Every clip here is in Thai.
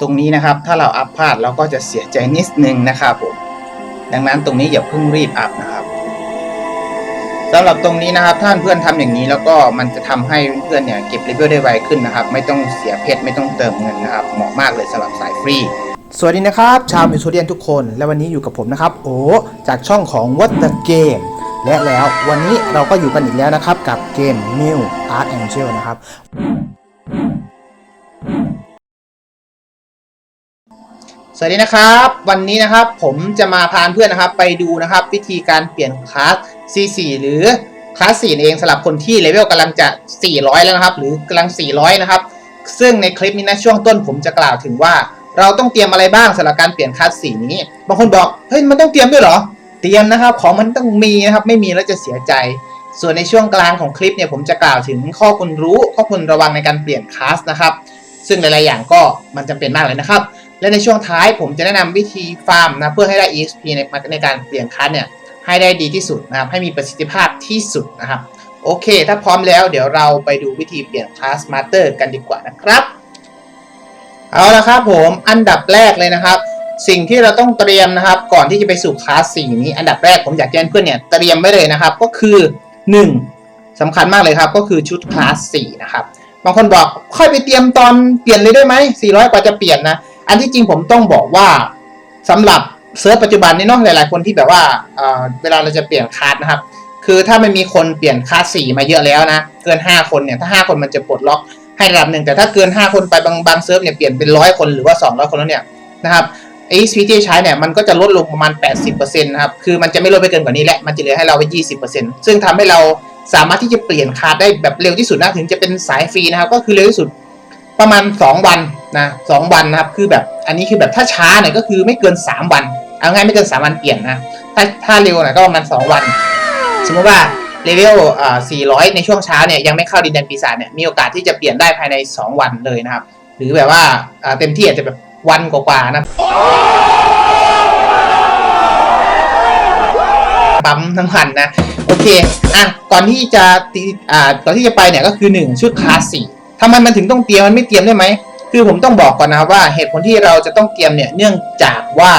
ตรงนี้นะครับ ถ้าเราอัพพลาดเราก็จะเสียใจนิดนึงนะครับผมดังนั้นตรงนี้อย่าเพิ่งรีบอัพนะครับสำหรับตรงนี้นะครับท่านเพื่อนทำอย่างนี้แล้วก็มันจะทำให้เพื่อนเนี่ยเก็บเลเวลได้ไวขึ้นนะครับ ไม่ต้องเสียเพชรไม่ต้องเติมเงินนะครับเหมาะมากเลยสำหรับสายฟรีสวัสดีนะครับ ชาวมิวโซเดียนทุกคน และวันนี้อยู่กับผมนะครับ โอ้จากช่องของ What the Game และแล้ววันนี้เราก็อยู่กันอีกแล้วนะครับ กับเกม New Art Angel นะครับ สวัสดีนะครับ วันนี้นะครับผมจะมาพาเพื่อนนะครับ ไปดูนะครับวิธีการเปลี่ยนคลาส C4 หรือคลาส 4 เองสำหรับคนที่เลเวลกำลังจะ 400 แล้วนะครับ หรือกำลัง 400 นะครับ ซึ่งในคลิปนี้นะช่วงต้นผมจะกล่าวถึงว่า เราต้องเตรียมอะไรบ้างสำหรับการเปลี่ยนคลาสสีนี้ บางคนบอกเฮ้ยมันต้องเตรียมด้วยเหรอ เตรียมนะครับของมันต้องมีนะครับไม่มีแล้วจะเสียใจ ส่วนในช่วงกลางของคลิปเนี่ยผมจะกล่าวถึงข้อควรรู้ข้อควรระวังในการเปลี่ยนคลาสนะครับซึ่งหลายๆอย่างก็มันจำเป็นมากเลยนะครับ และในช่วงท้ายผมจะแนะนำวิธีฟาร์มนะเพื่อให้ได้ EXP ในในการเปลี่ยนคลาสเนี่ยให้ได้ดีที่สุดนะครับให้มีประสิทธิภาพที่สุดนะครับโอเค ถ้าพร้อมแล้วเดี๋ยวเราไปดูวิธีเปลี่ยนคลาสมาสเตอร์กันดีกว่านะครับ เอาละครับผมอันดับแรกเลยนะครับ สิ่งที่เราต้องเตรียมนะครับ ก่อนที่จะไปสู่คลาสสี่นี้ อันดับแรกผมอยากแจ้งเพื่อนเนี่ยเตรียมไว้เลยนะครับ ก็คือ 1สำคัญมากเลยครับ ก็คือชุดคลาสสี่นะครับบางคนบอกค่อยไปเตรียมตอนเปลี่ยนเลยได้ไหม400 กว่าจะเปลี่ยนนะ อันที่จริงผมต้องบอกว่าสำหรับเซิร์ฟปัจจุบันนี้เนาะหลาย ๆ คนที่แบบว่าเเวลาเราจะเปลี่ยนคลาสนะครับ คือถ้ามันมีคนเปลี่ยนคลาสสี่มาเยอะแล้วนะ เกิน 5 คนเนี่ย ถ้า 5 คนมันจะปลดล็อกให้ระดับหนึ่ง แต่ถ้าเกิน 5 คนไปบางบางเซิร์ฟเนี่ยเปลี่ยนเป็นร้อยคนหรือว่า 200 คนแล้วเนี่ยนะครับไอ้ XP ที่ใช้เนี่ยมันก็จะลดลงประมาณ 80%นะครับ คือมันจะไม่ลดไปเกินกว่านี้แหละ มันจะเหลือให้เราไว้20%ซึ่งทำให้เราสามารถที่จะเปลี่ยนคลาสได้แบบเร็วที่สุดนะถึงจะเป็นสายฟรีนะครับ ก็คือเร็วที่สุด ประมาณ 2 วันนะสองวันนะครับคือแบบอันนี้คือแบบถ้าช้าหน่อยก็คือไม่เกิน 3 วัน เอาง่ายไม่เกิน 3 วันเปลี่ยนนะถ้าถ้าเร็วหน่อยก็ประมาณ 2 วัน สมมติว่าเลเวลอ่า400 ในช่วงเช้าเนี่ยยังไม่เข้าดินแดนปีศาจเนี่ยมีโอกาสที่จะเปลี่ยนได้ภายใน 2 วันเลยนะครับ หรือแบบว่าอ่าเต็มที่อาจจะแบบวันกว่าๆนะปั๊มทั้งพันนะ โอเคอะก่อนที่จะตีอ่าก่อนที่จะไปเนี่ยก็คือ 1 ชุดคลาสสี่ ทำไมมันถึงต้องเตรียมมันไม่เตรียมได้ไหมคือผมต้องบอกก่อนนะครับว่าเหตุผลที่เราจะต้องเตรียมเนี่ยเนื่องจากว่า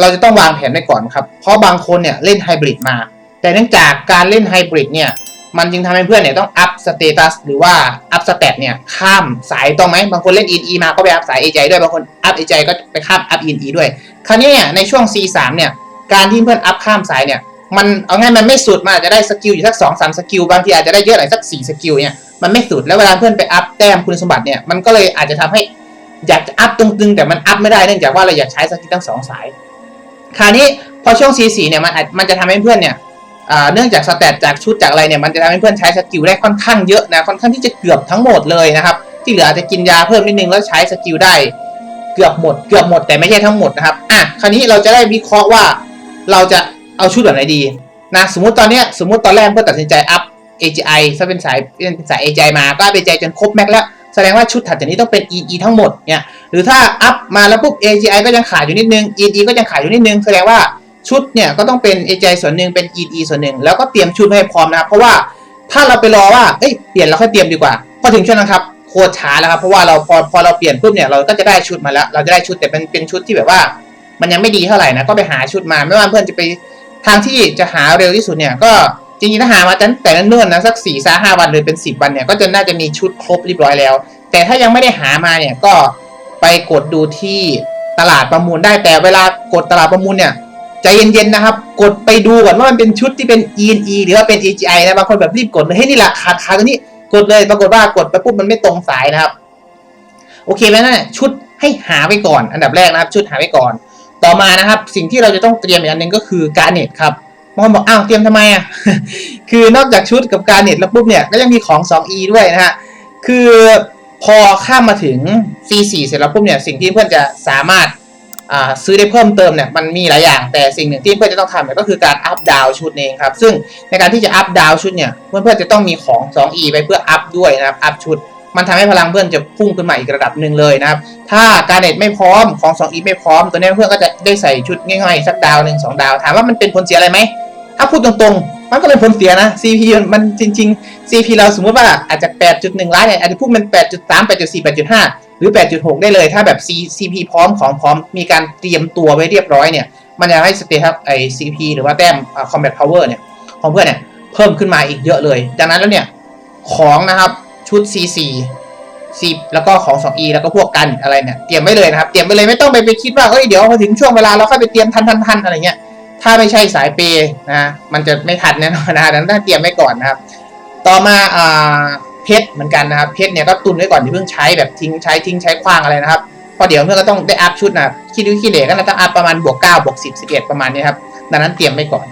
เราจะต้องวางแผนไว้ก่อนครับ เพราะบางคนเนี่ยเล่นไฮบริดมา แต่เนื่องจากการเล่นไฮบริดเนี่ยมันจึงทำให้เพื่อนเนี่ยต้องอัพสเตตัสหรือว่าอัพสเตตเนี่ยข้ามสายต้องไหมบางคนเล่น EE มาก็ไปอัพสาย AJ ด้วยบางคนอัพ AJ ก็ไปข้ามอัพ EE ด้วย คราวนี้เนี่ยในช่วง C3 เนี่ยการที่เพื่อนอัพข้ามสายเนี่ยมันเอาง่ายมันไม่สุดมันอาจจะได้สกิลอยู่สักสองสามสกิลบางทีอาจจะได้เยอะหน่อยสักสี่สกิลเนี่ย มันไม่สุดแล้วเวลาเพื่อนไปอัพแต้มคุณสมบัติเนี่ยมันก็เลยอาจจะทำให้อยากจะอัพตรงๆแต่มันอัพไม่ได้เนื่องจากว่าเราอยากใช้สกิลทั้งสองสาย คราวนี้พอช่วง C4 เนี่ยมันอาจมันจะทำให้เพื่อนเนี่ยเนื่องจากสแตทจากชุดจากอะไรเนี่ยมันจะทำให้เพื่อนใช้สกิลได้ค่อนข้างเยอะนะค่อนข้างที่จะเกือบทั้งหมดเลยนะครับที่เหลืออาจจะกินยาเพิ่มนิดนึงแล้วใช้สกิลได้เกือบหมดเกือบหมดแต่ไม่ใช่ทั้งหมดนะครับอะคราวนี้เราจะได้วิเคราะห์ว่าเราจะเอาชุดแบบไหนดีนะสมมติตอนเนี้ยสมมติตอนแรกเพื่อนตัดสินใจอัพ AGI ถ้าเป็นสายเป็นสาย AGI มาก็ AGI จนครบแม็กแล้ว แสดงว่าชุดถัดจากนี้ต้องเป็น EE ทั้งหมดเนี่ยหรือถ้าอัพมาแล้วปุ๊บ AGI ก็ยังขาดอยู่นิดนึง EE ก็ยังขาดอยู่นิดนึง แสดงว่าชุดเนี่ยก็ต้องเป็น AGI ส่วนหนึ่งเป็น EE ส่วนหนึ่งแล้วก็เตรียมชุดให้พร้อมนะครับเพราะว่าถ้าเราไปรอว่าเอ้ยเปลี่ยนแล้วค่อยเตรียมดีกว่าพอถึงช่วงนั้นครับโคตรช้าแล้วครับเพราะว่าเราพอพอเราเปลี่ยนปุ๊บเนี่ยเราก็จะได้ชุดมาแล้ว เราจะได้ชุดแต่เป็นเป็นชุดที่แบบว่า มันยังไม่ดีเท่าไหร่นะก็ไปหาชุดมาไม่ว่าเพื่อนจะไปทางที่จะหาเร็วที่สุดเนี่ยก็ จริงๆถ้าหามาตั้งแต่เนิ่นๆนะสักสี่สาห้าวันหรือเป็นสิบวันเนี่ยก็จะน่าจะมีชุดครบเรียบร้อยแล้ว แต่ถ้ายังไม่ได้หามาเนี่ยก็ไปกดดูที่ตลาดประมูลได้แต่เวลากดตลาดประมูลเนี่ยใจเย็นๆนะครับ กดไปดูก่อนว่ามันเป็นชุดที่เป็น ENE หรือว่าเป็น AGI นะบางคนแบบรีบกดเลยเฮ้ยนี่แหละขาดขาดตัวนี้กดเลยปรากฏว่ากดไปปุ๊บมันไม่ตรงสายนะครับ โอเคแล้วนั่นแหละชุดให้หาไว้ก่อน อันดับแรกนะครับ ชุดหาไว้ก่อน ต่อมานะครับ สิ่งที่เราจะต้องเตรียมอีกอันหนึ่งก็คือการเน็ตครับ บางคนบอกอ้าวเตรียมทำไมอะคือนอกจากชุดกับการเน็ตแล้วปุ๊บเนี่ยก็ยังมีของ 2e ด้วยนะฮะคือพอข้ามมาถึง C4 เสร็จแล้วปุ๊บเนี่ยสิ่งที่เพื่อนจะสามารถาซื้อได้เพิ่มเติมเนี่ยมันมีหลายอย่าง แต่สิ่งหนึ่งที่เพื่อนจะต้องทำเนี่ยก็คือการอัพดาวชุดเองครับ ซึ่งในการที่จะอัพดาวชุดเนี่ยเพื่อนๆจะต้องมีของ 2e ไปเพื่ออัพด้วยนะครับอัพชุด มันทำให้พลังเพื่อนจะพุ่งขึ้นมาอีกระดับหนึ่งเลยนะครับ ถ้าการเน็ตไม่พร้อมของ 2e ไม่พร้อม ตัวนี้เพื่อนก็จะได้ใส่ชุดง่ายๆสักดาวหนึ่งสองดาว ถามว่ามันเป็นผลเสียอะไรไหม ถ้าพูดตรงๆ มันก็เป็นผลเสียนะ CP มันจริง ๆ CP เราสมมติว่าอาจจะ 8.1 ล้านเนี่ยอาจจะพุ่งเป็น 8.3 8.4 8.5 หรือ 8.6 ได้เลยถ้าแบบ CP พร้อมของพร้อมมีการเตรียมตัวไว้เรียบร้อยเนี่ย มันจะให้สเตทัไอ CP หรือว่าแต้ม combat power เนี่ยของเพื่อนเนี่ยเพิ่มขึ้นมาอีกเยอะเลย ดังนั้นแล้วเนี่ย ของนะครับชุด C4 C แล้วก็ของ 2E แล้วก็พวกกันอะไรเนี่ยเตรียมไว้เลยนะครับ เตรียมไว้เลยไม่ต้องไปไปคิดว่าเฮ้ยเดี๋ยวพอถึงช่วงเวลาเราค่อยไปเตรียมทันทันทันอะไรเงี้ย ถ้าไม่ใช่สายเปย์นะมันจะไม่ทันแน่นอนนะดังนั้นเตรียมไว้ก่อนนะครับ ต่อมาอ่าเพชรเหมือนกันนะครับเพชรเนี่ยก็ตุนไว้ก่อนอย่าเพิ่งใช้แบบทิ้งใช้ทิ้งใช้คว้างอะไรนะครับพราะเดี๋ยวเพื่อนก็ต้องได้อัพชุดนะคิดดูคิดเหลก็น่าจะอัพประมาณบวก9บวก10 11 ประมาณนี้ครับดังนั้นเตรียมไว้ก่อน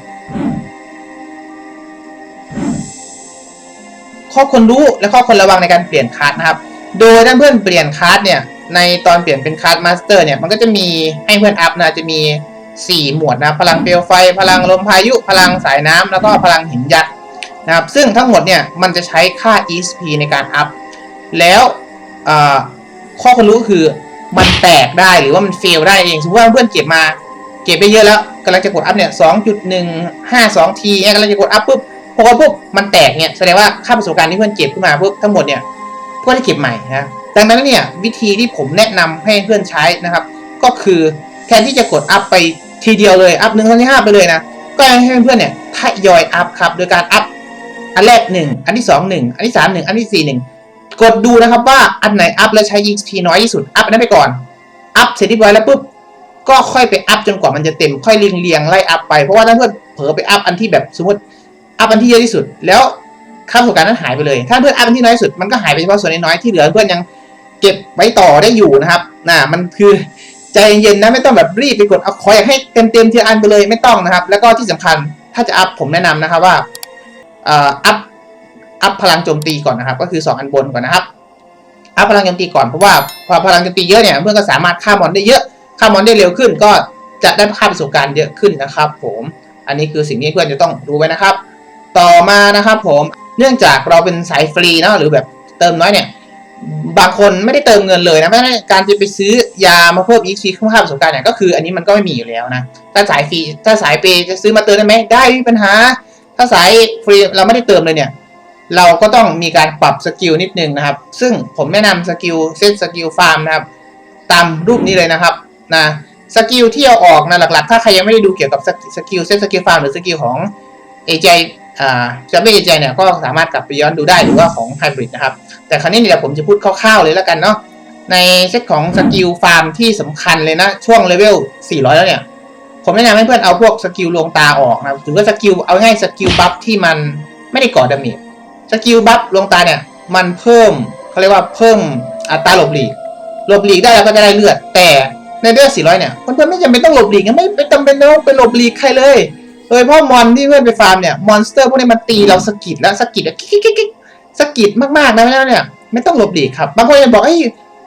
ข้อควรรู้และข้อควรระวังในการเปลี่ยนคาร์ดนะครับ โดยถ้านเพื่อนเปลี่ยนคาร์เนี่ยในตอนเปลี่ยนเป็นคาร์มาสเตอร์เนี่ยมันก็จะมีให้เพื่อนอัพนะจะมี 4หมวดนะพลังเปลวไฟ พลังลมพายุพลังสายน้ำแล้วก็พลังหินยักษ์นะครับซึ่งทั้งหมดเนี่ยมันจะใช้ค่า ESP ในการอัพ แล้วข้อควรรู้คือมันแตกได้หรือว่ามันเฟลได้เองสมมติว่าเพื่อนเก็บมาเก็บไปเยอะแล้วกำลังจะกดอัพเนี่ย2.152ทีเนี่ยกำลังจะกดอัพปุ๊บพอปุ๊บมันแตกเนี่ยแสดงว่าค่าประสบการณ์ที่เพื่อนเก็บขึ้นมาปุ๊บทั้งหมดเนี่ยเพื่อนจะเก็บใหม่นะดังนั้นเนี่ยวิธีที่ผมแนะนำให้เพื่อนใช้นะครับ ก็คือ แทนที่จะกดอัพไปทีเดียวเลยอัพหนึ่งครั้งที่ห้าไปเลยนะ ก็ให้เพื่อนเนี่ยทยอยอัพครับ โดยการอัพอันแรกหนึ่งอันที่สองหนึ่งอันที่สามหนึ่งอันที่สี่หนึ่งกดดูนะครับว่าอันไหนอัพแล้วใช้ EXP น้อยที่สุดอัพนั้นไปก่อน อัพเสร็จเรียบร้อยแล้วปุ๊บก็ค่อยไปอัพจนกว่ามันจะเต็มค่อยเรียงเรียงไล่อัพไปเพราะว่าถ้าเพื่อนเผลอไปอัพอันที่แบบสมมติอัพอันที่เยอะที่สุด แล้วค่าประสบการณ์นั้นหายไปเลย ถ้าเพื่อนอัพอันที่น้อยที่สุดมันก็หายไปเฉพาะส่วนน้อยที่เหลือเพื่อนยังเก็บไว้ต่อได้อยู่นะครับน่ะมันคือ ใจเย็นๆนะไม่ต้องแบบรีบไปกดเอาขออยากให้เต็มเต็มๆทีละอันไปเลยไม่ต้องนะครับ แล้วก็ที่สำคัญถ้าจะอัพผมแนะนำนะครับว่าอัพอัพพลังโจมตีก่อนนะครับ ก็คือ 2 อันบนก่อนนะครับอัพพลังโจมตีก่อนเพราะว่าพอพลังโจมตีเยอะเนี่ยเพื่อนก็สามารถฆ่ามอนได้เยอะฆ่ามอนได้เร็วขึ้น ก็จะได้ค่าประสบการณ์เยอะขึ้นนะครับ ผมอันนี้คือสิ่งที่เพื่อนจะต้องรู้ไว้นะครับ ต่อมานะครับ ผมเนื่องจากเราเป็นสายฟรีเนาะหรือแบบเติมน้อยเนี่ยบางคนไม่ได้เติมเงินเลยนะเพราะการจะไปซื้อ ยามาเพิ่ม EXP ค่าประสบการณ์เนี่ยก็คืออันนี้มันก็ไม่มีอยู่แล้วนะ ถ้าสายฟรีถ้าสายเปย์จะซื้อมาเติมได้ไหมได้ไม่มีปัญหา ถ้าสายฟรีเราไม่ได้เติมเลยเนี่ย เราก็ต้องมีการปรับสกิลนิดนึงนะครับ ซึ่งผมแนะนำสกิลเซตสกิลฟาร์มนะครับ ตามรูปนี้เลยนะครับนะสกิลที่เอาออกนะหลักๆ ถ้าใครยังไม่ได้ดูเกี่ยวกับสกิลเซตสกิลฟาร์มหรือสกิลของ AJ อ่าจะไม่ AJ เนี่ยก็สามารถกลับไปย้อนดูได้หรือว่าของ Hybrid นะครับ แต่ครั้นี้เนี่ยผมจะพูดคร่าวๆเลยแล้วกันเนาะ ในเซตของสกิลฟาร์มที่สำคัญเลยนะ ช่วงเลเวล 400 แล้วเนี่ย ผมแนะนำให้เพื่อนเอาพวกสกิลลวงตาออกนะครับถือว่าสกิลเอาให้สกิลบัฟที่มันไม่ได้ก่อดาเมจ สกิลบัฟลวงตาเนี่ย มันเพิ่มเขาเรียกว่าเพิ่มอัตราหลบหลีก หลบหลีกได้แล้วก็จะได้เลือด แต่ในเลือด 400 เนี่ยมันจะไม่จำเป็นต้องหลบหลีกนะไม่ไม่จำเป็นต้องไปหลบหลีกใครเลยโดยเฉพาะมอนที่เพื่อนไปฟาร์มเนี่ยมอนสเตอร์พวกนี้มันตีเราสกิดแล้วสกิดอะกิ๊กกิ๊กกิ๊กสกิดมากๆนะแล้วเนี่ยไม่ต้องหลบหลีกครับบางคนจะบอกเอ้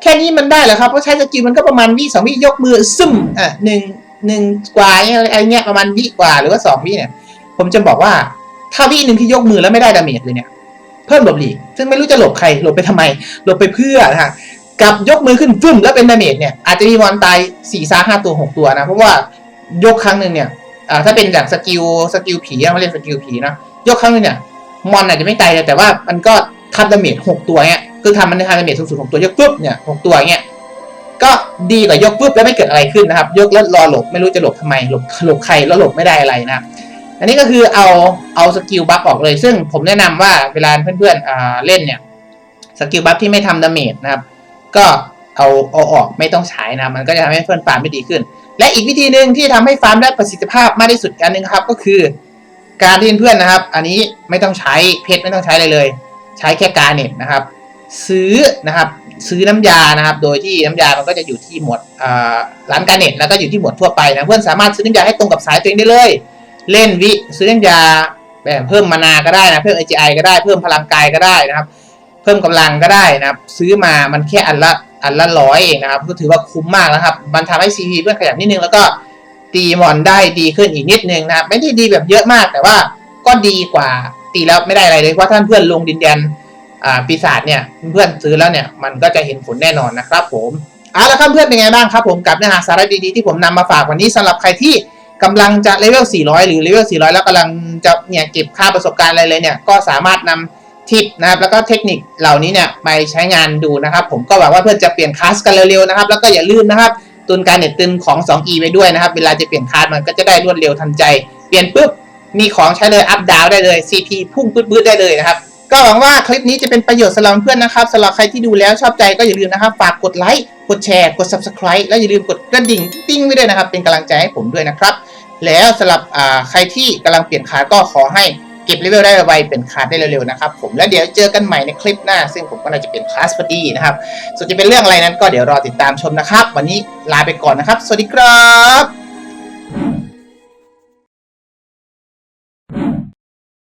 แค่นี้มันได้เหรอครับเพราะใช้สกิลมันก็ประมาณวิสองวิยกมือซึมอะหนึ่งหนึ่งกว่าอะไรเงี้ยประมาณวิกว่าหรือว่าสองวิเนี่ย ผมจะบอกว่าถ้าวิหนึ่งที่ยกมือแล้วไม่ได้ดาเมจเลยเนี่ยเพิ่มหลบหลีกซึ่งไม่รู้จะหลบใครหลบไปทำไมหลบไปเพื่อนะฮะกับยกมือขึ้นฟึ่มแล้วเป็นดาเมจเนี่ยอาจจะมีมอนตายสี่ซาห้าตัวหกตัวนะเพราะว่ายกครั้งหนึ่งเนี่ยอ่าถ้าเป็นจากสกิลสกิลผีเราเรียกสกิลผีนะยกครั้งหนึ่งเนี่ยมอนอาจจะไม่ตายแต่ว่ามันก็ทำดาเมจหกตัวเนี่ย คือทำมันทำดาเมจสูงสุดหกตัวยกปุ๊บเนี่ยหกตัวเนี่ยก็ดีกว่ายกปุ๊บแล้วไม่เกิดอะไรขึ้นนะครับ ยกแล้วรอหลบไม่รู้จะหลบทำไมหลบหลบใครแล้วหลบไม่ได้อะไรนะอันนี้ก็คือเอาเอาสกิลบัฟออกเลย ซึ่งผมแนะนำว่าเวลาเพื่อนๆอ่าเล่นเนี่ยสกิลบัฟที่ไม่ทำดาเมจนะครับ ก็เอาเอาออกไม่ต้องใช้นะมันก็จะทำให้เพื่อนฟาร์มไม่ดีขึ้น และอีกวิธีหนึ่งที่ทำให้ฟาร์มได้ประสิทธิภาพมากที่สุดอันหนึงครับ ก็คือ การที่เพื่อนๆนะครับ อันนี้ไม่ต้องใช้เพชรไม่ต้องใช้อะไรเลย ใช้แค่การเน็ตนะครับ ซื้อนะครับซื้อน้ำยานะครับ โดยที่น้ำยามันก็จะอยู่ที่หมวดร้านการเน็ตแล้วก็อยู่ที่หมวดทั่วไปนะเพื่อนสามารถซื้อน้ำยาให้ตรงกับสายตัวเองได้เลย เล่นวิซื้อน้ำยาแบบเพิ่มมานาก็ได้นะเพิ่ม AGI ก็ได้เพิ่มพลังกายก็ได้นะครับ เพิ่มกำลังก็ได้นะครับซื้อมามันแค่อันละอันละร้อยเองนะครับก็ถือว่าคุ้มมากแล้วครับมันทำให้ CP เพื่อนขยับนิดนึงแล้วก็ตีมอนได้ดีขึ้นอีกนิดนึงนะครับไม่ได้ดีแบบเยอะมากแต่ว่าก็ดีกว่าตีแล้วไม่ได้อะไรเลยเพราะท่านเพื่อนลงดินแดน ปีศาจเนี่ยเพื่อนซื้อแล้วเนี่ยมันก็จะเห็นผลแน่นอนนะครับผมเอาละครับเพื่อนเป็นไงบ้างครับผมกับเนื้อหาสาระดีๆที่ผมนำมาฝากวันนี้สำหรับใครที่กำลังจะเลเวล 400 หรือเลเวล 400 แล้วกำลังจะเนี่ยเก็บค่าประสบการณ์อะไรเลยเนี่ยก็สามารถนำทิปนะครับแล้วก็เทคนิคเหล่านี้เนี่ยไปใช้งานดูนะครับ ผมก็หวังว่าเพื่อนจะเปลี่ยนคลาสกันเร็วๆนะครับแล้วก็อย่าลืมนะครับตุนการเน็ตตึนของ 2e ไปด้วยนะครับ เวลาจะเปลี่ยนคลาสมันก็จะได้รวดเร็วทันใจ เปลี่ยนปุ๊บมีของใช้เลยอัพดาวได้เลย CP พุ่งปื๊ดๆได้เลยนะครับ ก็หวังว่าคลิปนี้จะเป็นประโยชน์สำหรับเพื่อนนะครับสำหรับใครที่ดูแล้วชอบใจก็อย่าลืมนะครับ ฝากกดไลค์ กดแชร์ กด subscribe และอย่าลืมกดกระดิ่งติ้งไว้ด้วยนะครับ เป็นกำลังใจให้ผมด้วยนะครับ แล้วสำหรับใครที่กำลังเปลี่ยนคาร์ดก็ขอให้เก็บเลเวลได้ไวเปลี่ยนคาร์ดได้เร็วๆนะครับผม แล้วเดี๋ยวเจอกันใหม่ในคลิปหน้า ซึ่งผมก็น่าจะเปลี่ยนคลาสพอดีนะครับ ส่วนจะเป็นเรื่องอะไรนั้นก็เดี๋ยวรอติดตามชมนะครับ วันนี้ลาไปก่อนนะครับ สวัสดีครับ